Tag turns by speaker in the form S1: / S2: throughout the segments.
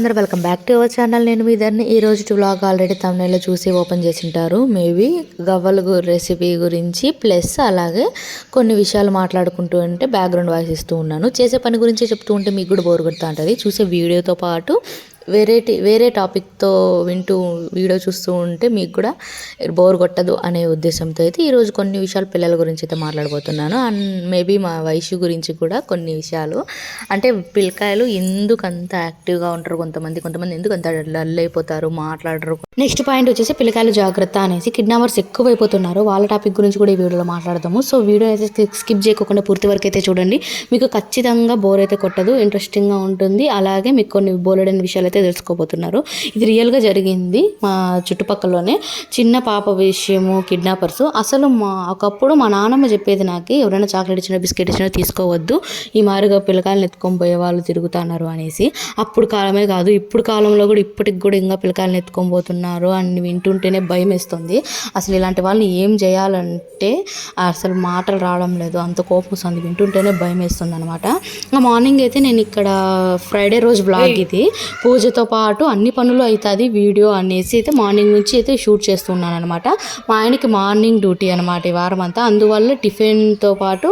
S1: అందరూ welcome back to our channel. నేను మీ దాన్ని ఈ రోజు వ్లాగ్ ఆల్రెడీ తమిళలో చూసి ఓపెన్ చేసి ఉంటారు మేబీ గవ్వల రెసిపీ గురించి ప్లస్ అలాగే కొన్ని విషయాలు మాట్లాడుకుంటూ ఉంటే బ్యాక్గ్రౌండ్ వాయిస్ ఇస్తూ ఉన్నాను. చేసే పని గురించి చెప్తూ ఉంటే మీకు కూడా బోర్ కొడుతూ ఉంటుంది. చూసే వీడియోతో పాటు వేరేటి వేరే టాపిక్తో వింటూ వీడియో చూస్తూ ఉంటే మీకు కూడా బోర్ కొట్టదు అనే ఉద్దేశంతో అయితే ఈరోజు కొన్ని విషయాలు పిల్లల గురించి అయితే మాట్లాడబోతున్నాను. అండ్ మేబీ మా వయసు గురించి కూడా కొన్ని విషయాలు. అంటే పిల్లకాయలు ఎందుకు అంత యాక్టివ్గా ఉంటారు కొంతమంది కొంతమంది ఎందుకు అంత డల్ అయిపోతారు మాట్లాడరు. నెక్స్ట్ పాయింట్ వచ్చేసి పిల్లకాయలు జాగ్రత్త అనేసి కిడ్నాపర్స్ ఎక్కువైపోతున్నారు. వాళ్ళ టాపిక్ గురించి కూడా ఈ వీడియోలో మాట్లాడదాము. సో వీడియో అయితే స్కిప్ చేయకుండా పూర్తి వరకు అయితే చూడండి. మీకు ఖచ్చితంగా బోర్ అయితే కొట్టదు ఇంట్రెస్టింగ్గా ఉంటుంది. అలాగే మీకు కొన్ని బోలెడని విషయాలు అయితే తెలుసుకోబోతున్నారు. ఇది రియల్గా జరిగింది మా చుట్టుపక్కలలోనే. చిన్న పాప విషయము కిడ్నాపర్స్. అసలు మా ఒకప్పుడు మా నాన్నమ్మ చెప్పేది నాకు ఎవరైనా చాక్లెట్ ఇచ్చినా బిస్కెట్ ఇచ్చినా తీసుకోవద్దు. ఈ మారుగా పిల్లకాయలను ఎత్తుకొని పోయే వాళ్ళు తిరుగుతున్నారు అనేసి. అప్పుడు కాలమే కాదు ఇప్పుడు కాలంలో కూడా ఇప్పటికి కూడా ఇంకా పిల్లకాయలను ఎత్తుకొని పోతున్నారు అని వింటుంటేనే భయం వేస్తుంది. అసలు ఇలాంటి వాళ్ళని ఏం చేయాలంటే అసలు మాటలు రావడం లేదు. అంత కోపం వస్తుంది వింటుంటేనే భయం వేస్తుంది అనమాట మార్నింగ్ అయితే నేను ఇక్కడ ఫ్రైడే రోజు బ్లాగ్ ఇది. పూజతో పాటు అన్ని పనులు అవుతుంది వీడియో అనేసి అయితే మార్నింగ్ నుంచి అయితే షూట్ చేస్తున్నాను అనమాట మా ఆయనకి మార్నింగ్ డ్యూటీ అనమాట ఈ వారం అంతా అందువల్ల టిఫిన్తో పాటు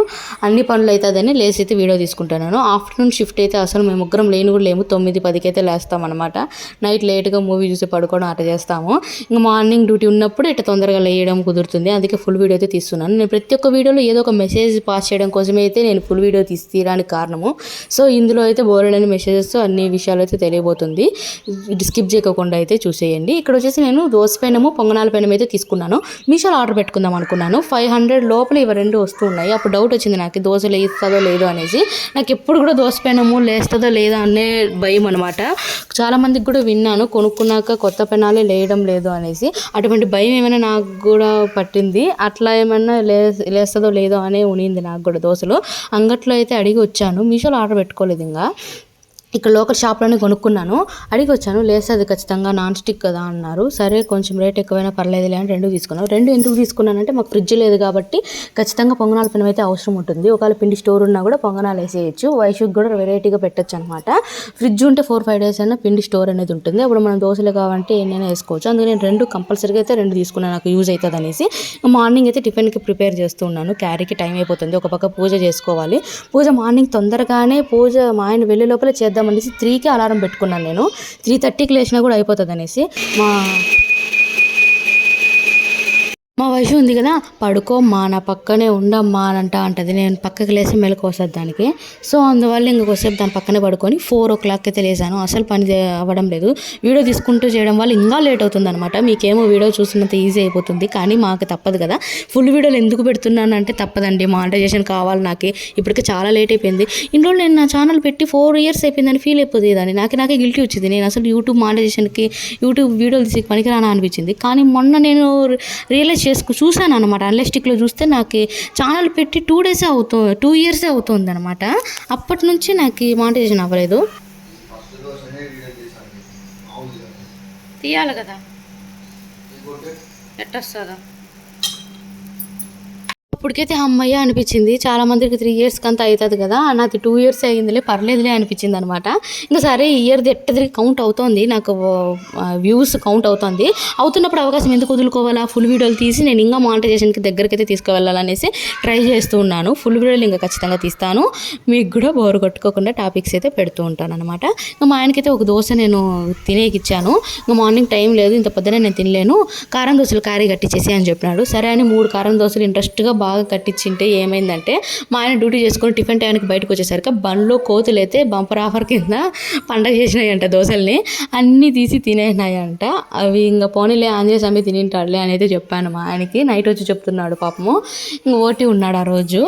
S1: అన్ని పనులు అవుతుందని లేసి అయితే వీడియో తీసుకుంటున్నాను. ఆఫ్టర్నూన్ షిఫ్ట్ అయితే అసలు మేము ముగ్గురం లేని కూడా లేము. తొమ్మిది పదికి అయితే లేస్తామన్నమాట. నైట్ లేట్గా మూవీ చూసి పడుకోవడం అట్లా చేస్తాము. ఇంకా మార్నింగ్ డ్యూటీ ఉన్నప్పుడు ఇట్లా తొందరగా లేయడం కుదురుతుంది. అందుకే ఫుల్ వీడియో అయితే తీస్తున్నాను. నేను ప్రతి ఒక్క వీడియోలో ఏదో ఒక మెసేజ్ పాస్ చేయడం కోసమే అయితే నేను ఫుల్ వీడియో తీసి తీయడానికి కారణము. సో ఇందులో అయితే బోర్డని మెసేజెస్ అన్ని విషయాలు అయితే తెలియబోతుంది. ఇది స్కిప్ చేయకుండా అయితే చూసేయండి. ఇక్కడ వచ్చేసి నేను దోశ పెనము పొంగనాల పెనం అయితే తీసుకున్నాను. మీషోలో ఆర్డర్ పెట్టుకుందాం అనుకున్నాను. ఫైవ్ హండ్రెడ్ లోపల ఇవి రెండు వస్తున్నాయి అప్పుడు డౌట్ వచ్చింది నాకు దోశ లేస్తుందో లేదో అనేసి. నాకు ఎప్పుడు కూడా దోశ పెనము లేస్తుందో లేదో అనే భయం అనమాట చాలా మందికి కూడా విన్నాను కొనుక్కున్నాక కొత్త పెనాలే లేయడం లేదు అనేసి. అటువంటి భయం ఏమైనా నాకు కూడా పట్టింది. అట్లా ఏమైనా లే లేస్తుందో లేదో అనే ఉనింది నాకు కూడా దోశలు. అంగట్లో అయితే అడిగి వచ్చాను. మీషోలో ఆర్డర్ పెట్టుకోలేదు ఇంకా. ఇక్కడ లోకల్ షాప్లోనే కొనుక్కున్నాను. అడిగి వచ్చాను లేస్తుంది ఖచ్చితంగా నాన్ స్టిక్ కదా అన్నారు. సరే కొంచెం రేట్ ఎక్కువైనా పర్లేదులే అని రెండు తీసుకున్నాను. రెండు ఎందుకు తీసుకున్నానంటే మాకు ఫ్రిడ్జ్ లేదు కాబట్టి ఖచ్చితంగా పొంగనాల పెనం అయితే అవసరం ఉంటుంది. ఒకవేళ పిండి స్టోర్ ఉన్నా కూడా పొంగనాలు వేసేయచ్చు. వయసుకి కూడా వెరైటీగా పెట్టచ్చు అనమాట ఫ్రిడ్జ్ ఉంటే ఫోర్ ఫైవ్ డేస్ అయినా పిండి స్టోర్ అనేది ఉంటుంది. అప్పుడు మనం దోశలు కావాలంటే ఎన్నైనా వేసుకోవచ్చు. అందుకే నేను రెండు కంపల్సరీగా అయితే రెండు తీసుకున్నాను నాకు యూజ్ అవుతుంది అనేసి. మార్నింగ్ అయితే టిఫిన్కి ప్రిపేర్ చేస్తున్నాను క్యారీకి టైం అయిపోతుంది. ఒక పక్క పూజ చేసుకోవాలి. పూజ మార్నింగ్ తొందరగానే పూజ మా ఆయన వెళ్ళే లోపల చేద్దాం చేద్దామనేసి త్రీకి అలారం పెట్టుకున్నాను నేను. త్రీ థర్టీకి లేచినా కూడా అయిపోతుంది అనేసి మా మా ఉంది కదా పడుకోమ్మా నా పక్కనే ఉండమ్మా అని అంటా అంటది. నేను పక్కకి లేసి మెలకు వస్తుంది దానికి. సో అందువల్ల ఇంకొకసేపు దాని పక్కనే పడుకొని ఫోర్ ఓ క్లాక్ అయితే లేసాను. అసలు పని అవ్వడం లేదు. వీడియో తీసుకుంటూ చేయడం వల్ల ఇంకా లేట్ అవుతుంది అనమాట మీకేమో వీడియో చూసినంత ఈజీ అయిపోతుంది. కానీ మాకు తప్పదు కదా. ఫుల్ వీడియోలు ఎందుకు పెడుతున్నాను అంటే తప్పదండి. మానిటైజేషన్ కావాలి నాకు. ఇప్పటికే చాలా లేట్ అయిపోయింది. ఇన్ని రోజులు నేను నా ఛానల్ పెట్టి ఫోర్ ఇయర్స్ అయిపోయిందని ఫీల్ అయిపోతుంది దాన్ని. నాకు నాకే గిల్టీ వచ్చింది. నేను అసలు యూట్యూబ్ మానిటైజేషన్కి యూట్యూబ్ వీడియోలు తీసి పనికిరానా అనిపించింది. కానీ మొన్న నేను రియలైజ్ నాకు చూశాను అనమాట అనలిస్టిక్లో చూస్తే నాకు ఛానల్ పెట్టి టూ డేసే అవుతుంది టూ ఇయర్సే అవుతుంది అనమాట అప్పటి నుంచి నాకు మానిటైజేషన్ అవ్వలేదు. తీయాలి కదా. ఎట్టొస్తుందా అప్పటికైతే అమ్మయ్య అనిపించింది. చాలా మందికి త్రీ ఇయర్స్కి అంత అవుతుంది కదా నాది టూ ఇయర్స్ అయ్యిందిలే పర్లేదులే అనిపించింది అనమాట ఇంకా సరే ఈ ఇయర్ది ఎట్టది కౌంట్ అవుతోంది నాకు వ్యూస్ కౌంట్ అవుతుంది. అవుతున్నప్పుడు అవకాశం ఎందుకు వదులుకోవాలా? ఫుల్ వీడియోలు తీసి నేను ఇంకా మానిటైజేషన్కి దగ్గరికి అయితే తీసుకువెళ్ళాలనేసి ట్రై చేస్తూ ఉన్నాను. ఫుల్ వీడియోలు ఇంకా ఖచ్చితంగా తీస్తాను. మీకు కూడా బోరు కొట్టుకోకుండా టాపిక్స్ అయితే పెడుతూ ఉంటాను అనమాట ఇంకా మా ఆయనకైతే ఒక దోశ నేను తినేకి ఇచ్చాను ఇంకా మార్నింగ్ టైం లేదు ఇంత పొద్దున నేను తినలేను. కారం దోశలు కారీ కట్టించేసి అని చెప్పినాడు. సరే అని మూడు కారం దోశలు ఇంట్రెస్ట్గా బాగా కట్టించింటే ఏమైందంటే మా ఆయన డ్యూటీ చేసుకొని టిఫిన్ టైంకి బయటకు వచ్చేసరికి బండ్లో కోతులు అయితే బంపర్ ఆఫర్ కింద పండగ చేసినాయంట దోశల్ని. అన్నీ తీసి తినేసినాయంట. అవి ఇంకా పోనీలే ఆంజనేయ స్వామి తినింటాడులే అని అయితే చెప్పాను మా ఆయనకి. నైట్ వచ్చి చెప్తున్నాడు పాపము. ఇంక ఓటి ఉన్నాడు ఆ రోజు.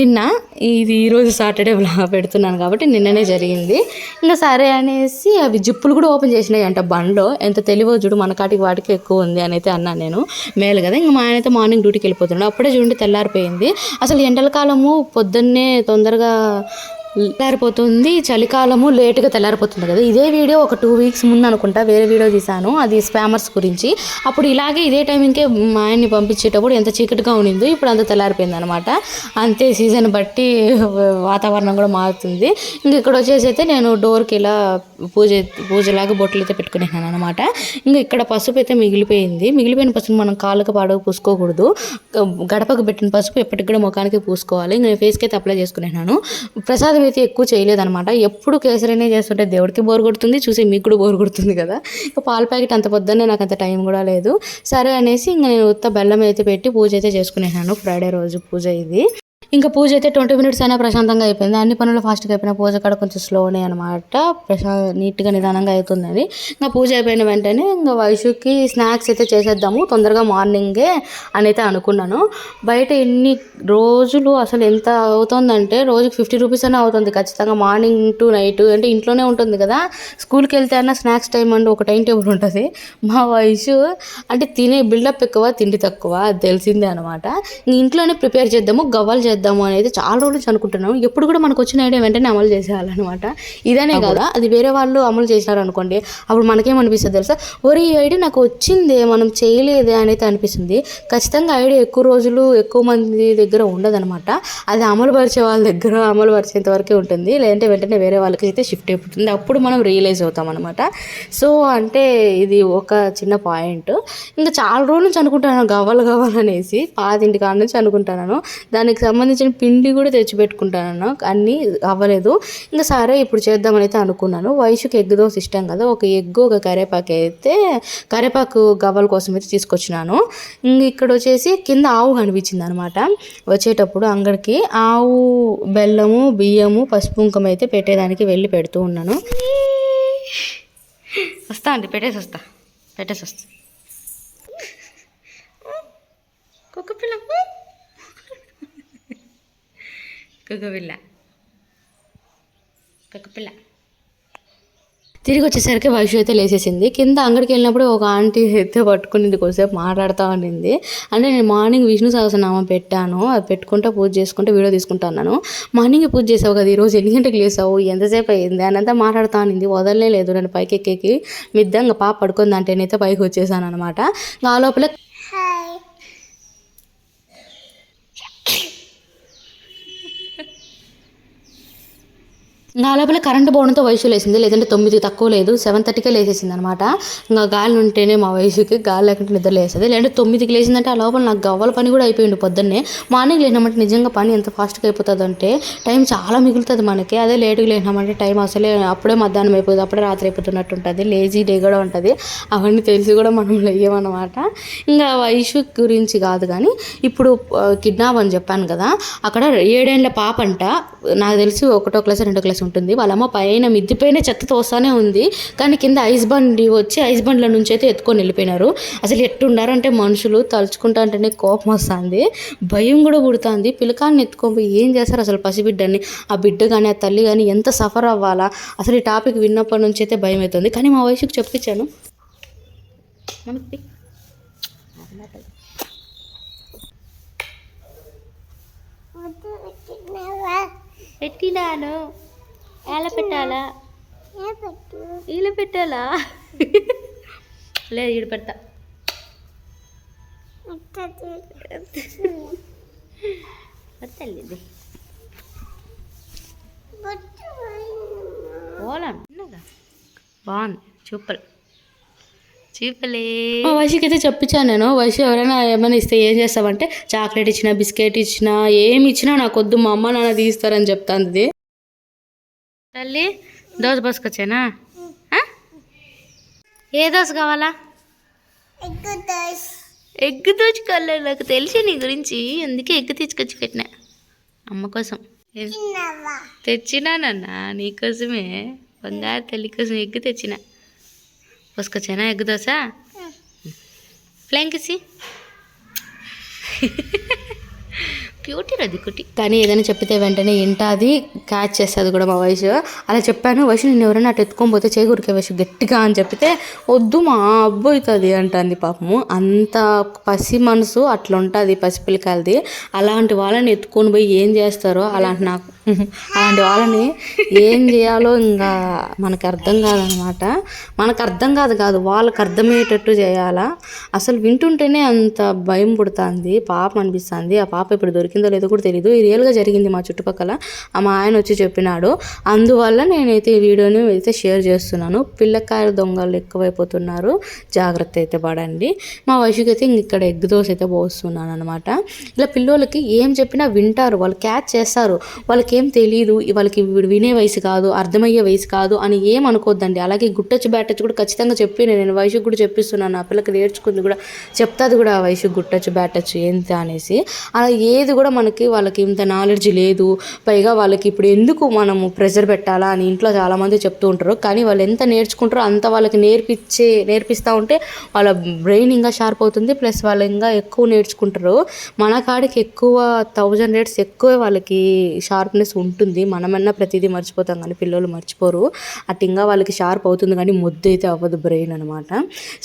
S1: నిన్న ఇది ఈరోజు సాటర్డే పెడుతున్నాను కాబట్టి నిన్ననే జరిగింది. ఇంకా సరే అనేసి అవి జిప్పులు కూడా ఓపెన్ చేసినాయి అంట బండ్లో. ఎంత తెలివో చూడు మన కాటికి వాటికి ఎక్కువ ఉంది అని అయితే అన్నాను నేను. మేలు కదా ఇంకా మా ఆయన అయితే మార్నింగ్ డ్యూటీకి వెళ్ళిపోతున్నాడు. అప్పుడే చూడండి తెల్లారిపోయింది. అసలు ఎండల కాలము పొద్దున్నే తొందరగా తెల్లారిపోతుంది చలికాలము లేటుగా తెల్లారిపోతుంది కదా. ఇదే వీడియో ఒక టూ వీక్స్ ముందు అనుకుంటా వేరే వీడియో తీసాను అది స్పామర్స్ గురించి. అప్పుడు ఇలాగే ఇదే టైమింగ్కే మా ఆయన్ని పంపించేటప్పుడు ఎంత చీకటిగా ఉండిందో ఇప్పుడు అంత తెల్లారిపోయింది అనమాట అంతే సీజన్ బట్టి వాతావరణం కూడా మారుతుంది. ఇంక ఇక్కడ వచ్చేసి అయితే నేను డోర్కి ఇలా పూజ పూజలాగా బొట్లు అయితే పెట్టుకునేసాను అనమాట. ఇంకా ఇక్కడ పసుపు అయితే మిగిలిపోయింది. మిగిలిపోయిన పసుపు మనం కాళ్ళకు పాడకు పూసుకోకూడదు. గడపకు పెట్టిన పసుపు ఎప్పటికి కూడా ముఖానికి పూసుకోవాలి. ఇంకా నేను ఫేస్కి అయితే అప్లై చేసుకునేసాను. ప్రసాదం అయితే ఎక్కువ చేయలేదనమాట ఎప్పుడు కేసరినే చేస్తుంటే దేవుడికి బోర్ కొడుతుంది చూసి మీకు కూడా బోర్ కొడుతుంది కదా. ఇంకా పాల ప్యాకెట్ అంత పొద్దున్నే నాకు అంత టైం కూడా లేదు. సరే అనేసి ఇంకా నేను ఉత్త బెల్లం అయితే పెట్టి పూజ అయితే చేసుకునేసాను. ఫ్రైడే రోజు పూజ ఇది. ఇంకా పూజ అయితే ట్వంటీ మినిట్స్ అయినా ప్రశాంతంగా అయిపోయింది. అన్ని పనులు ఫాస్ట్గా అయిపోయిన పూజ కాడ కొంచెం స్లోనే అనమాట ప్రశా నీట్గా నిదానంగా అవుతుంది ఇంకా పూజ అయిపోయిన వెంటనే ఇంకా వైషుకి స్నాక్స్ అయితే చేసేద్దాము. తొందరగా మార్నింగే అని అయితే అనుకున్నాను. బయట ఎన్ని రోజులు అసలు ఎంత అవుతుందంటే రోజుకి ఫిఫ్టీ రూపీస్ అయినా అవుతుంది ఖచ్చితంగా మార్నింగ్ టు నైట్ అంటే ఇంట్లోనే ఉంటుంది కదా. స్కూల్కి వెళ్తే అయినా స్నాక్స్ టైం అంటూ ఒక టైం టేబుల్ ఉంటుంది. మా వయసు అంటే తినే బిల్డప్ ఎక్కువ తిండి తక్కువ అది తెలిసిందే అనమాట ఇంట్లోనే ప్రిపేర్ చేద్దాము. గవ్వలు చేద్దాము అనేది చాలా రోజుల నుంచి అనుకుంటున్నాము. ఎప్పుడు కూడా మనకు వచ్చిన ఐడియా వెంటనే అమలు చేసేయాలన్నమాట. ఇదనే కదా అది వేరే వాళ్ళు అమలు చేసినారు అనుకోండి అప్పుడు మనకేమనిపిస్తుంది తెలుసా? ఒరే ఈ ఐడియా నాకు వచ్చిందే మనం చేయలేదే అనేది అనిపిస్తుంది. ఖచ్చితంగా ఐడియా ఎక్కువ రోజులు ఎక్కువ మంది దగ్గర ఉండదన్నమాట. అది అమలు పరిచే వాళ్ళ దగ్గర అమలు పరిచేంత వరకే ఉంటుంది. లేదంటే వెంటనే వేరే వాళ్ళకి అయితే షిఫ్ట్ అయిపోతుంది. అప్పుడు మనం రియలైజ్ అవుతాం అనమాట సో అంటే ఇది ఒక చిన్న పాయింట్ ఇంకా చాలా రోజుల నుంచి అనుకుంటాను గవ్వలు గవ్వాలనేసి పాతింటి కాడ నుంచి అనుకుంటాను దానికి సంబంధించిన పిండి కూడా తెచ్చి పెట్టుకుంటాను అన్నీ అవ్వలేదు. ఇంకా సరే ఇప్పుడు చేద్దామని అయితే అనుకున్నాను. వయసుకి ఎగ్ దోశ ఇష్టం కదా ఒక ఎగ్ ఒక కరేపాకు అయితే కరేపాకు గవ్వల కోసం అయితే తీసుకొచ్చినాను. ఇంక ఇక్కడ వచ్చేసి కింద ఆవు కనిపించింది అనమాట వచ్చేటప్పుడు అంగడికి ఆవు బెల్లము బియ్యము పసుపు కుంకుమ అయితే పెట్టేదానికి వెళ్ళి పెడుతూ ఉన్నాను. వస్తా అండి పెట్టేసి వస్తా. పెట్టేసి వస్తా. కుక్క పిల్ల కుక్క పిల్ల పిల్ల తిరిగి వచ్చేసరికి వైషు అయితే లేచేసింది కింద అంగడికి వెళ్ళినప్పుడు ఒక ఆంటీ అయితే పట్టుకుని కొద్దిసేపు మాట్లాడుతూ ఉండింది. అంటే నేను మార్నింగ్ విష్ణు సహస్రనామం పెట్టాను. అది పెట్టుకుంటా పూజ చేసుకుంటే వీడియో తీసుకుంటున్నాను మార్నింగ్ పూజ చేసావు కదా ఈరోజు ఎన్ని గంటలకు లేసావు? ఎంతసేపు అయింది అని అంతా మాట్లాడుతూ ఉండింది. వదలలే లేదు నేను పైకి ఎక్కేకి మిద్దంగా పాప పడుకుందంటే నేనైతే పైకి వచ్చేసాను అనమాట ఆ లోపల నా లోపల కరెంటు పోవడంతో వయసు లేసింది లేదంటే తొమ్మిది తక్కువ లేదు. సెవెన్ థర్టీకే లేసేసింది అనమాట ఇంకా గాలి ఉంటేనే మా వయసుకి గాలి లేకుంటే నిద్ర లేస్తుంది లేదంటే తొమ్మిదికి లేచిందంటే ఆ లోపల నాకు గవ్వల పని కూడా అయిపోయింది పొద్దున్నే. మార్నింగ్ లేచినామంటే నిజంగా పని ఎంత ఫాస్ట్గా అయిపోతుంది అంటే టైం చాలా మిగులుతుంది మనకి. అదే లేటుగా లేచినామంటే టైం అసలే అప్పుడే మధ్యాహ్నం అయిపోతుంది అప్పుడే రాత్రి అయిపోతున్నట్టు ఉంటుంది. లేజీ డే కూడా ఉంటుంది. అవన్నీ తెలిసి కూడా మనం లేయమన్నమాట. ఇంకా వయసు గురించి కాదు కానీ ఇప్పుడు కిడ్నాప్ అని చెప్పాను కదా. అక్కడ ఏడేళ్ళ పాప అంట నాకు తెలిసి ఒకటో క్లాస్ రెండో క్లాస్ ఉంటుంది వాళ్ళమ్మ పైన మిద్ది పైన చెత్త తోస్తానే ఉంది. కానీ కింద ఐస్ బండి వచ్చి ఐస్ బండ్ల నుంచి అయితే ఎత్తుకొని వెళ్ళిపోయినారు. అసలు ఎట్టుండారంటే మనుషులు తలుచుకుంటా అంటేనే కోపం వస్తుంది. భయం కూడా పుడుతుంది. పిల్లకాన్ని ఎత్తుకొని ఏం చేస్తారు అసలు పసిబిడ్డని? ఆ బిడ్డ కానీ ఆ తల్లి కానీ ఎంత సఫర్ అవ్వాలా? అసలు ఈ టాపిక్ విన్నప్పటి నుంచి అయితే భయం అవుతుంది. కానీ మా వయసుకి చెప్పించాను. మనకి పెట్టినాను. ఎలా పెట్టాలా? ఇలా పెట్టాలా? లేదు ఈడ పెడతా. పెడతలేదు బాగుంది చూపలు. చూపలే. మా వయసుకి అయితే చెప్పించాను నేను. వయసు ఎవరైనా ఏమైనా ఇస్తే ఏం చేస్తావంటే చాక్లెట్ ఇచ్చినా బిస్కెట్ ఇచ్చినా ఏమి ఇచ్చినా నాకు వద్దు మా అమ్మ నాన్న తీస్తారని చెప్తాంది. తల్లి దోశ పోసుకొచ్చానా? ఏ దోశ కావాలా? ఎగ్ దోశ. కావాలి నాకు తెలిసి నీ గురించి అందుకే ఎగ్ తీసుకొచ్చి పెట్టినా. అమ్మ కోసం. ఏ- తెచ్చినానన్నా నీకోసమే బంగారు తల్లి కోసం ఎగ్ తెచ్చిన. పోసుకొచ్చానా egg dosa? Flying kiss cutie రది కానీ ఏదైనా చెప్పితే వెంటనే వింటాది క్యాచ్ చేస్తుంది కూడా మా వయసు అలా చెప్పాను వయసు నేను ఎవరైనా అటు ఎత్తుకొని పోతే చేకూరికే వయసు గట్టిగా అని చెప్పితే వద్దు మా అబ్బోతుంది అవుతుంది అంటుంది పాపము. అంత పసి మనసు అట్లా ఉంటుంది పసిపిల్లకాయలది. అలాంటి వాళ్ళని ఎత్తుకొని పోయి ఏం చేస్తారో అలాంటి నాకు అలాంటి వాళ్ళని ఏం చేయాలో ఇంకా మనకు అర్థం కాదనమాట. మనకు అర్థం కాదు కాదు వాళ్ళకి అర్థమయ్యేటట్టు చేయాలా? అసలు వింటుంటేనే అంత భయం పుడుతుంది పాప అనిపిస్తుంది. ఆ పాప ఇప్పుడు దొరికిందో లేదో కూడా తెలియదు ఈ రియల్గా జరిగింది మా చుట్టుపక్కల. ఆ మా ఆయన వచ్చి చెప్పినాడు. అందువల్ల నేనైతే ఈ వీడియోని అయితే షేర్ చేస్తున్నాను. పిల్లకాయల దొంగలు ఎక్కువైపోతున్నారు. జాగ్రత్త అయితే పడండి. మా వయసుకి అయితే ఇక్కడ ఎగ్ దోశ అయితే పోస్తున్నాను అనమాట ఇలా పిల్లోళ్ళకి ఏం చెప్పినా వింటారు. వాళ్ళు క్యాచ్ చేస్తారు. వాళ్ళకి ఏం తెలియదు వాళ్ళకి వినే వయసు కాదు అర్థమయ్యే వయసు కాదు అని ఏం అనుకోద్దండి. అలాగే గుట్టచ్చు బ్యాటచ్చు కూడా ఖచ్చితంగా చెప్పి నేను వయసుకు కూడా చెప్పిస్తున్నాను. ఆ పిల్లకి నేర్చుకుంది కూడా చెప్తాది కూడా ఆ వయసు గుట్టచ్చు బ్యాటచ్చు ఏంటి అనేసి. అలా ఏది కూడా మనకి వాళ్ళకి ఇంత నాలెడ్జ్ లేదు. పైగా వాళ్ళకి ఇప్పుడు ఎందుకు మనము ప్రెజర్ పెట్టాలా అని ఇంట్లో చాలామంది చెప్తూ ఉంటారు. కానీ వాళ్ళు ఎంత నేర్చుకుంటారో అంత వాళ్ళకి నేర్పించే నేర్పిస్తూ ఉంటే వాళ్ళ బ్రెయిన్ ఇంకా షార్ప్ అవుతుంది. ప్లస్ వాళ్ళు ఇంకా ఎక్కువ నేర్చుకుంటారు. మన కాడికి ఎక్కువ థౌజండ్ రేట్స్ ఎక్కువ వాళ్ళకి షార్ప్ షార్ప్నెస్ ఉంటుంది. మనమన్నా ప్రతిదీ మర్చిపోతాం కానీ పిల్లలు మర్చిపోరు. అటు ఇంకా వాళ్ళకి షార్ప్ అవుతుంది కానీ ముద్దు అయితే అవ్వదు బ్రెయిన్ అనమాట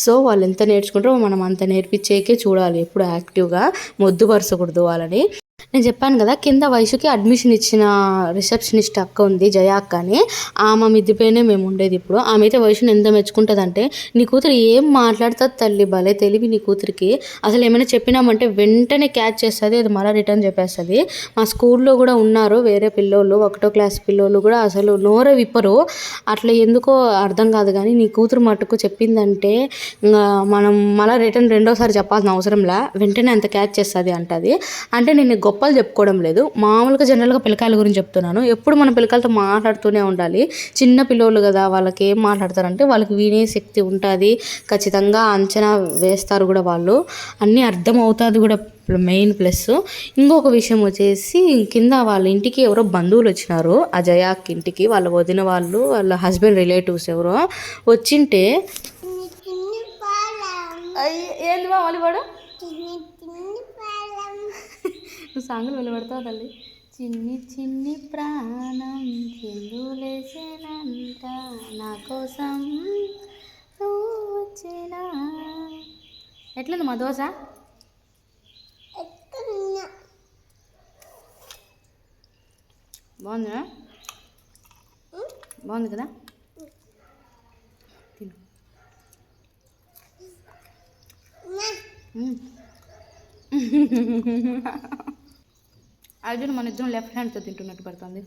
S1: సో వాళ్ళు ఎంత నేర్చుకుంటారో మనం అంత నేర్పించేకే చూడాలి. ఎప్పుడు యాక్టివ్గా మొద్దు పరచకూడదు వాళ్ళని. నేను చెప్పాను కదా కింద వయసుకి అడ్మిషన్ ఇచ్చిన రిసెప్షనిస్ట్ అక్క ఉంది జయ అక్క అని ఆమె మిద్దిపైనే మేము ఉండేది ఇప్పుడు. ఆమె అయితే వయసుని ఎంత మెచ్చుకుంటుందంటే నీ కూతురు ఏం మాట్లాడుతుంది తల్లి భలే తెలివి నీ కూతురికి. అసలు ఏమైనా చెప్పినామంటే వెంటనే క్యాచ్ చేస్తుంది అది మళ్ళీ రిటర్న్ చెప్పేస్తుంది. మా స్కూల్లో కూడా ఉన్నారు వేరే పిల్లోళ్ళు ఒకటో క్లాస్ పిల్లోళ్ళు కూడా అసలు నోర విప్పరు. అట్లా ఎందుకో అర్థం కాదు కానీ నీ కూతురు మటుకు చెప్పిందంటే ఇంకా మనం మళ్ళీ రిటర్న్ రెండోసారి చెప్పాల్సిన అవసరంలా వెంటనే అంత క్యాచ్ చేస్తుంది అంటది. అంటే నేను గొప్పలు చెప్పుకోవడం లేదు. మామూలుగా జనరల్గా పిల్లకాయల గురించి చెప్తున్నాను. ఎప్పుడు మన పిల్లకాయలతో మాట్లాడుతూనే ఉండాలి. చిన్న పిల్లోళ్ళు కదా వాళ్ళకి ఏం మాట్లాడతారంటే వాళ్ళకి వినే శక్తి ఉంటుంది. ఖచ్చితంగా అంచనా వేస్తారు కూడా వాళ్ళు. అన్నీ అర్థం అవుతుంది కూడా మెయిన్ ప్లస్. ఇంకొక విషయం వచ్చేసి కింద వాళ్ళ ఇంటికి ఎవరో బంధువులు వచ్చినారు. ఆ జయాక్ ఇంటికి వాళ్ళ వదిన వాళ్ళు వాళ్ళ హస్బెండ్ రిలేటివ్స్ ఎవరో వచ్చింటే ఏంది మా నువ్వు సాంగులు వెళ్ళబడతావు తల్లి? చిన్ని చిన్ని ప్రాణం చిందులేసేనంట నా కోసం వచ్చినా ఎట్లుంది మా దోశ? బాగుందా? బాగుంది కదా? తిను. అర్జున్ మన ఇద్దరం లెఫ్ట్ హ్యాండ్తో తింటున్నట్టు పడుతుంది.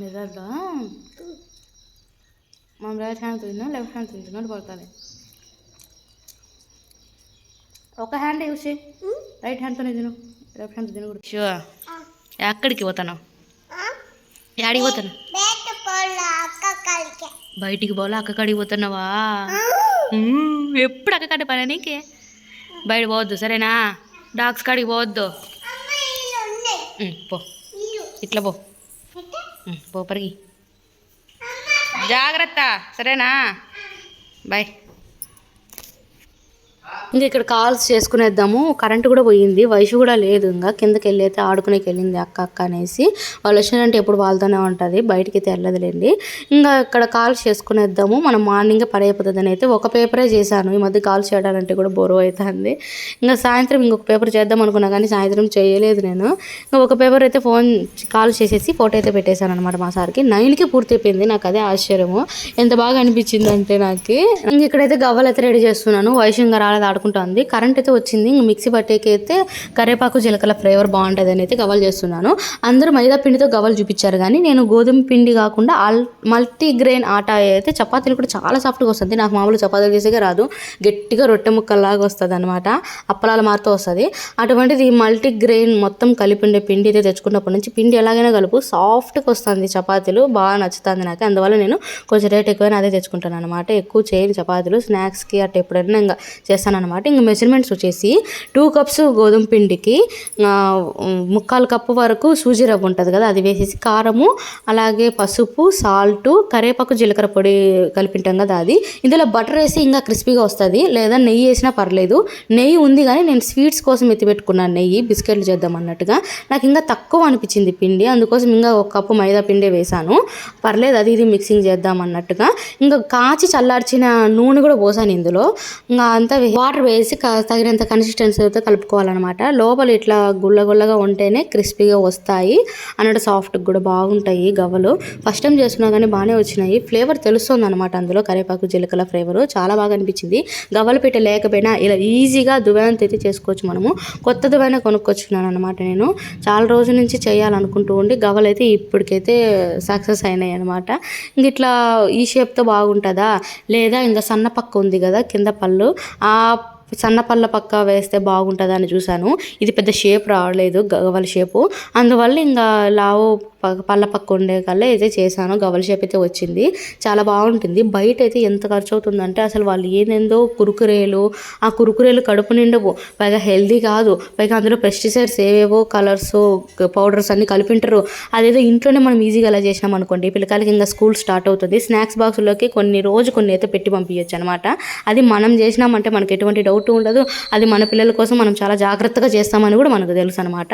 S1: మిర్రర్లో మనం రైట్ హ్యాండ్తో తిన్నాం లెఫ్ట్ హ్యాండ్తో తింటున్నట్టు పడుతుంది. ఒక హ్యాండ్ యూస్ చేయి రైట్ హ్యాండ్తోనే తిను లెఫ్ట్ హ్యాండ్తో తినకూడదు. షో ఎక్కడికి పోతాను? యాడికి పోతాను? బయటికి పోలే అక్క కాడికి పోతున్నావా. ఎప్పుడు అక్క కాడి పని నీకే? బయట పోవద్దు సరేనా? డాగ్స్ కాడికి పోవద్దు. పో. ఇట్లా పో. మ్మ్, పో పరిగి. జాగ్రత్త సరేనా? బాయ్. ఇంకా ఇక్కడ కాల్స్ చేసుకునేద్దాము. కరెంట్ కూడా పోయింది. వయసు కూడా లేదు ఇంకా. కిందకి వెళ్ళి అయితే ఆడుకునేకి వెళ్ళింది అక్క అక్క అనేసి. వాళ్ళు వచ్చినారంటే ఎప్పుడు వాళ్ళతోనే ఉంటుంది. బయటికి అయితే వెళ్ళదులేండి. ఇంకా ఇక్కడ కాల్స్ చేసుకునేద్దాము. మనం మార్నింగ్ పని అయిపోతుందని అయితే ఒక పేపరే చేశాను. ఈ మధ్య కాల్స్ చేయడాలంటే కూడా బోరు అవుతుంది. ఇంకా సాయంత్రం ఇంకొక పేపర్ చేద్దాం అనుకున్నా కానీ సాయంత్రం చేయలేదు నేను. ఇంకా ఒక పేపర్ అయితే ఫోన్ కాల్ చేసేసి ఫోటో అయితే పెట్టేశాను అనమాట మా సార్కి. నైన్కి పూర్తి అయిపోయింది. నాకు అదే ఆశ్చర్యము. ఎంత బాగా అనిపించింది అంటే నాకు. ఇంక ఇక్కడైతే గవ్వలు అయితే రెడీ చేస్తున్నాను. వయసు ఇంకా రాలేదు. ఆడుకుంటుంది కరెంట్ అయితే వచ్చింది. ఇంక మిక్సీ పట్టేకి అయితే కరేపాకు జీలకర్ర ఫ్లేవర్ బాగుంటుంది అని అయితే గవ్వలు చేస్తున్నాను. అందరూ మైదా పిండితో గవలు చూపించారు కానీ నేను గోధుమ పిండి కాకుండా ఆల్ మల్టీ గ్రెయిన్ ఆటా అయితే చపాతీలు కూడా చాలా సాఫ్ట్గా వస్తుంది. నాకు మామూలు చపాతీలు చేసేగా రాదు. గట్టిగా రొట్టె ముక్కల్లాగా వస్తుంది అనమాట అప్పలాల మారుతూ వస్తుంది. అటువంటిది మల్టీ గ్రెయిన్ మొత్తం కలిపి ఉండే పిండి అయితే తెచ్చుకున్నప్పటి నుంచి పిండి ఎలాగైనా కలుపు. సాఫ్ట్గా వస్తుంది చపాతీలు. బాగా నచ్చుతుంది నాకు అందువల్ల నేను కొంచెం రేట్ ఎక్కువైనా అదే తెచ్చుకుంటాను అనమాట ఎక్కువ చేయని చపాతీలు. స్నాక్స్కి అట్ట ఎప్పుడైనా ఇంకా చేస్తాను అనమాట ఇంకా మెజర్మెంట్స్ వచ్చేసి టూ కప్స్ గోధుమ పిండికి ముక్కాలు కప్పు వరకు సూజీ రవ్వ ఉంటుంది కదా అది వేసేసి కారము అలాగే పసుపు సాల్ట్ కరేపాకు జీలకర్ర పొడి కలిపింటాం కదా అది. ఇందులో బటర్ వేసి ఇంకా క్రిస్పీగా వస్తుంది లేదా నెయ్యి వేసినా పర్లేదు. నెయ్యి ఉంది కానీ నేను స్వీట్స్ కోసం ఎత్తిపెట్టుకున్నాను నెయ్యి బిస్కెట్లు చేద్దాం అన్నట్టుగా. నాకు ఇంకా తక్కువ అనిపించింది పిండి అందుకోసం ఇంకా ఒక కప్పు మైదా పిండి వేసాను. పర్లేదు అది ఇది మిక్సింగ్ చేద్దాం అన్నట్టుగా. ఇంకా కాచి చల్లార్చిన నూనె కూడా పోసాను ఇందులో. ఇంకా అంతా వాటర్ వాటర్ వేసి తగినంత కన్సిస్టెన్సీతో కలుపుకోవాలన్నమాట. లోపల ఇట్లా గుల్లగుల్లగా ఉంటేనే క్రిస్పీగా వస్తాయి. అన్నట్టు సాఫ్ట్గా కూడా బాగుంటాయి గవ్వలు. ఫస్ట్ టైం చేస్తున్నా కానీ బాగానే వచ్చినాయి. ఫ్లేవర్ తెలుస్తుంది అనమాట అందులో కరివేపాకు జీలకల ఫ్లేవర్ చాలా బాగా అనిపించింది. గవ్వల పిట్ట లేకపోయినా ఇలా ఈజీగా దువ్వెనతో అయితే చేసుకోవచ్చు మనము. కొత్త దువ్వెన కొనుక్కొచ్చున్నాను అనమాట నేను. చాలా రోజుల నుంచి చేయాలనుకుంటూ ఉండి గవ్వలు అయితే ఇప్పటికైతే సక్సెస్ అయినాయి అనమాట ఇంక ఇట్లా ఈ షేప్తో బాగుంటుందా? లేదా ఇంకా సన్న పక్క ఉంది కదా కింద పళ్ళు. ఆ సన్న పళ్ళ పక్క వేస్తే బాగుంటుందని చూశాను. ఇది పెద్ద షేప్ రావలేదు గవ్వల షేపు అందువల్ల ఇంకా లావు పళ్ళ పక్క ఉండే కల్లా అయితే చేశాను గవ్వల షేప్ అయితే వచ్చింది. చాలా బాగుంటుంది. బయట అయితే ఎంత ఖర్చు అవుతుందంటే అసలు వాళ్ళు ఏందేందో కురుకురేలు ఆ కురుకురేలు కడుపు నిండవు పైగా హెల్దీ కాదు. పైగా అందులో పెస్టిసైడ్స్ ఏవేవో కలర్స్ పౌడర్స్ అన్ని కలిపింటారు. అదేదో ఇంట్లోనే మనం ఈజీగా అలా చేసినాం అనుకోండి. పిల్లకాయలకి ఇంకా స్కూల్ స్టార్ట్ అవుతుంది. స్నాక్స్ బాక్స్లోకి కొన్ని రోజు కొన్ని అయితే పెట్టి పంపించచ్చు అనమాట అది మనం చేసినామంటే మనకి ఎటువంటి డౌట్ ఉండదు. అది మన పిల్లల కోసం మనం చాలా జాగ్రత్తగా చేస్తామని కూడా మనకు తెలుసు అనమాట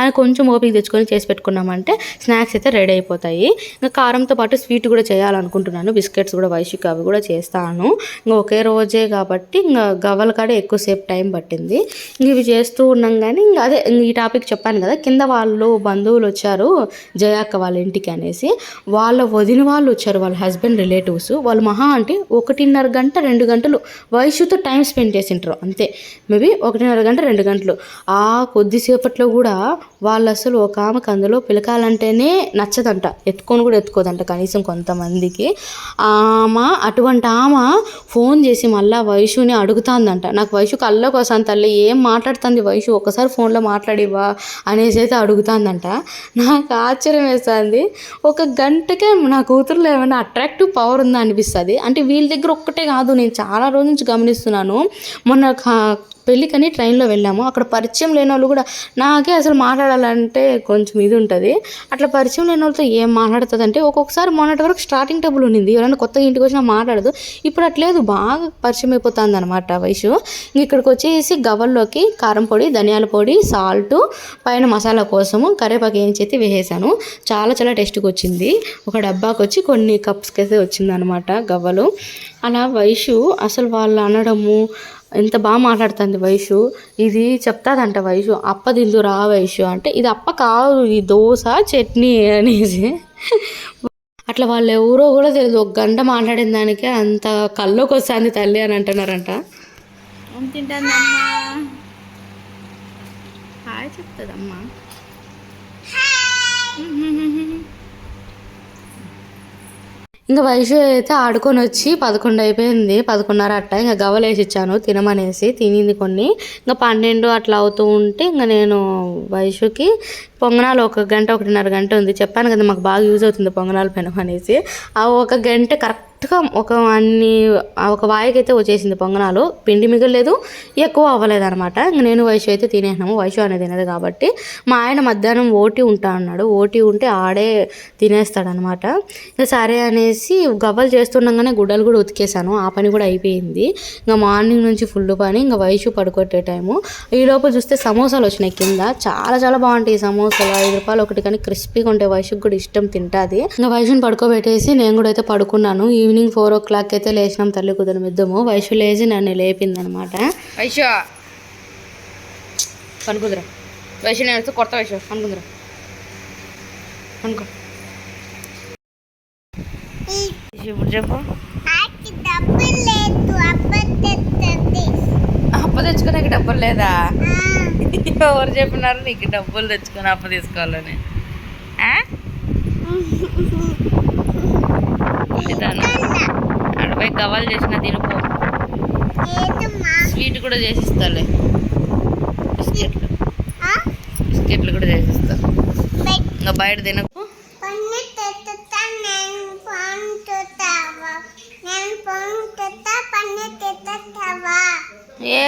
S1: అది కొంచెం ఓపిక తెచ్చుకొని చేసి పెట్టుకున్నామంటే స్నాక్స్ అయితే రెడీ అయిపోతాయి. ఇంకా కారంతో పాటు స్వీట్ కూడా చేయాలనుకుంటున్నాను. బిస్కెట్స్ కూడా వైషిక్ అవి కూడా చేస్తాను. ఇంకా ఒకే రోజే కాబట్టి ఇంకా గవ్వల కాడే ఎక్కువసేపు టైం పట్టింది. ఇంక ఇవి చేస్తూ ఉన్నాం కానీ ఇంకా అదే ఈ టాపిక్ చెప్పాను కదా కింద వాళ్ళు బంధువులు వచ్చారు జయాక్క వాళ్ళ ఇంటికి అనేసి. వాళ్ళ వదిన వాళ్ళు వచ్చారు వాళ్ళ హస్బెండ్ రిలేటివ్స్. వాళ్ళు మహా అంటే ఒకటిన్నర గంట రెండు గంటలు వయసుతో టైం స్పెండ్ చేసింటారు అంతే. మేబీ ఒకటిన్నర గంట రెండు గంటలు. ఆ కొద్దిసేపట్లో కూడా వాళ్ళు అసలు ఒక ఆమెకు అందులో అంటేనే నచ్చదంట. ఎత్తుకొని కూడా ఎత్తుకోదంట కనీసం కొంతమందికి. ఆమె అటువంటి ఆమె ఫోన్ చేసి మళ్ళా వైషుని అడుగుతాందంట. నాకు వైషు కళ్ళకు వస్తాను తల్లి ఏం మాట్లాడుతుంది వైషు? ఒకసారి ఫోన్లో మాట్లాడివా అనేసి అయితే అడుగుతాందంట. నాకు ఆశ్చర్యం వేస్తుంది. ఒక గంటకే నా కూతురులో ఏమైనా అట్రాక్టివ్ పవర్ ఉందా అనిపిస్తుంది? అంటే వీళ్ళ దగ్గర ఒక్కటే కాదు నేను చాలా రోజు నుంచి గమనిస్తున్నాను. మొన్న పెళ్ళికని ట్రైన్లో వెళ్ళాము. అక్కడ పరిచయం లేని వాళ్ళు కూడా నాకే అసలు మాట్లాడాలంటే కొంచెం ఇది ఉంటుంది. అట్లా పరిచయం లేని వాళ్ళతో ఏం మాట్లాడుతుంది అంటే ఒక్కొక్కసారి మొన్నటి వరకు స్టార్టింగ్ టబుల్ ఉండింది. ఎవరైనా కొత్తగా ఇంటికి వచ్చినా మాట్లాడదు. ఇప్పుడు అట్లేదు బాగా పరిచయం అయిపోతుంది అనమాట వయసు. ఇక్కడికి వచ్చేసి గవ్వల్లోకి కారం పొడి ధనియాల పొడి సాల్ట్ పైన మసాలా కోసము కరివేపాకు ఏం చేసి వేసేసాను. చాలా చాలా టేస్ట్గా వచ్చింది. ఒక డబ్బాకి వచ్చి కొన్ని కప్స్కి అయితే వచ్చింది అనమాట గవ్వలు. అలా వయసు అసలు వాళ్ళు అనడము ఎంత బాగా మాట్లాడుతుంది వయసు ఇది చెప్తాదంట వయసు అప్ప దిందు రా వయసు అంటే ఇది అప్ప కాదు ఈ దోశ చట్నీ అనేసి. అట్లా వాళ్ళు ఎవరో కూడా తెలియదు ఒక గంట మాట్లాడిన దానికే అంత కల్లోకి వస్తుంది తల్లి అని అంటున్నారంట. ఏం హాయ్ చెప్తుందమ్మా. ఇంకా వైషు అయితే ఆడుకొని వచ్చి పదకొండు అయిపోయింది పదకొండున్నర అట్ట. ఇంకా గవ్వలేసి ఇచ్చాను తినమనేసి తినింది కొన్ని. ఇంకా పన్నెండు అట్లా అవుతూ ఉంటే ఇంకా నేను వైషుకి పొంగనాలు ఒక గంట ఒకటిన్నర గంట ఉంది. చెప్పాను కదా మాకు బాగా యూజ్ అవుతుంది పొంగనాలు పెనం అనేసి. ఆ ఒక గంట కరెక్ట్గా ఒక అన్ని ఒక వాయికి అయితే వచ్చేసింది పొంగనాలు. పిండి మిగలేదు ఎక్కువ అవ్వలేదు అనమాట ఇంక నేను వయసు అయితే తినేసినాము. వైషు అనేది తినదు కాబట్టి. మా ఆయన మధ్యాహ్నం ఓటి ఉంటా అన్నాడు. ఓటి ఉంటే ఆడే తినేస్తాడనమాట ఇంకా సరే అనేసి గవ్వలు చేస్తుండగానే గుడ్డలు కూడా ఉతికేసాను ఆ పని కూడా అయిపోయింది. ఇంకా మార్నింగ్ నుంచి ఫుల్ పని. ఇంకా వయసు పడుకొట్టే టైము. ఈ లోపల చూస్తే సమోసాలు వచ్చినాయి కింద. చాలా చాలా బాగుంటాయి సమోసా సమోసాలు ఐదు రూపాయలు ఒకటి కానీ క్రిస్పీగా ఉంటే వయసుకు కూడా ఇష్టం తింటాది. ఇంకా వయసుని పడుకోబెట్టేసి నేను కూడా అయితే పడుకున్నాను. ఈవినింగ్ ఫోర్ ఓ క్లాక్ అయితే లేచినాం తల్లి కుదరం ఇద్దము వయసు లేచి నన్ను లేపింది అనమాట
S2: వైషు పనుకుందిరా వైషు నేను కొత్త వైషు పనుకుందిరా పనుకో ఇప్పుడు చెప్పు అప్ప తెచ్చుకోడానికి డబ్బులు లేదా? ఎవరు చెప్పినారు? నీకు డబ్బులు తెచ్చుకొని అప్ప తీసుకోవాలని. అడపై గవ్వలు చేసిన తినుకో స్వీట్ కూడా చేసిస్తాలే. బిస్కెట్లు. బిస్కెట్లు కూడా చేసిస్తా. ఇంకా బయట తినకు.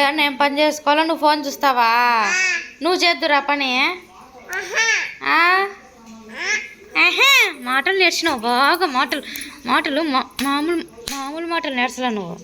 S2: ఏ నేను పని చేసుకోవాలా నువ్వు ఫోన్ చూస్తావా? నువ్వు చేద్దురా పని. మాటలు నేర్చినావు బాగా మాటలు మాటలు మా- మామూలు మామూలు మాటలు నేర్చలే నువ్వు.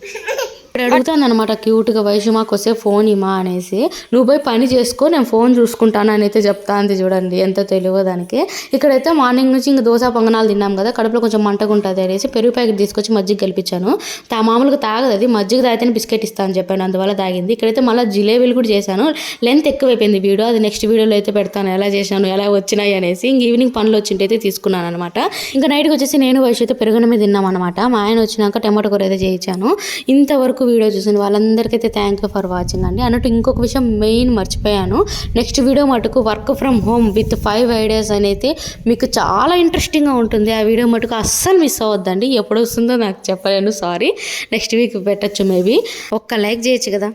S1: ఇప్పుడు అడుగుతాను అనమాట క్యూట్గా వయసు మాకు వస్తే ఫోన్ ఇమా అనేసి. నువ్వు పోయి పని చేసుకో నేను ఫోన్ చూసుకుంటాను అని అయితే చెప్తా అంది చూడండి ఎంత తెలియదు దానికి. ఇక్కడైతే మార్నింగ్ నుంచి ఇంక దోశ పొంగనాలు తిన్నాం కదా కడుపులో కొంచెం మంటగా ఉంటుంది అనేసి పెరుగు ప్యాకెట్ తీసుకొచ్చి మజ్జిగ కలిపించాను తా మామూలుగా తాగదు అది మజ్జిగ తాగితేనే బిస్కెట్ ఇస్తా అని చెప్పాను అందువల్ల తాగింది. ఇక్కడైతే మళ్ళీ జిలేబీలు కూడా చేశాను. లెంత్ ఎక్కువైపోయింది వీడియో అది నెక్స్ట్ వీడియోలో అయితే పెడతాను ఎలా చేశాను ఎలా వచ్చినాయి అనేసి. ఇంక ఈవినింగ్ పనులు వచ్చింటే అయితే తీసుకున్నాను అనమాట ఇంకా నైట్కి వచ్చేసి నేను వయసు అయితే పెరుగున మీద తిన్నాం అనమాట మా ఆయన వచ్చినాక టమాటో కూర అయితే చేయించాను. ఇంతవరకు వీడియో చూసిన వాళ్ళందరికైతే థ్యాంక్ యూ ఫర్ వాచింగ్ అండి. అన్నట్టు ఇంకొక విషయం మెయిన్ మర్చిపోయాను. నెక్స్ట్ వీడియో మటుకు work from home with five ideas అని అయితే మీకు చాలా ఇంట్రెస్టింగ్గా ఉంటుంది. ఆ వీడియో మటుకు అస్సలు మిస్ అవ్వద్దండి. ఎప్పుడు వస్తుందో నాకు చెప్పలేను సారీ నెక్స్ట్ వీక్ పెట్టచ్చు మేబీ ఒక్క లైక్ చేయొచ్చు కదా.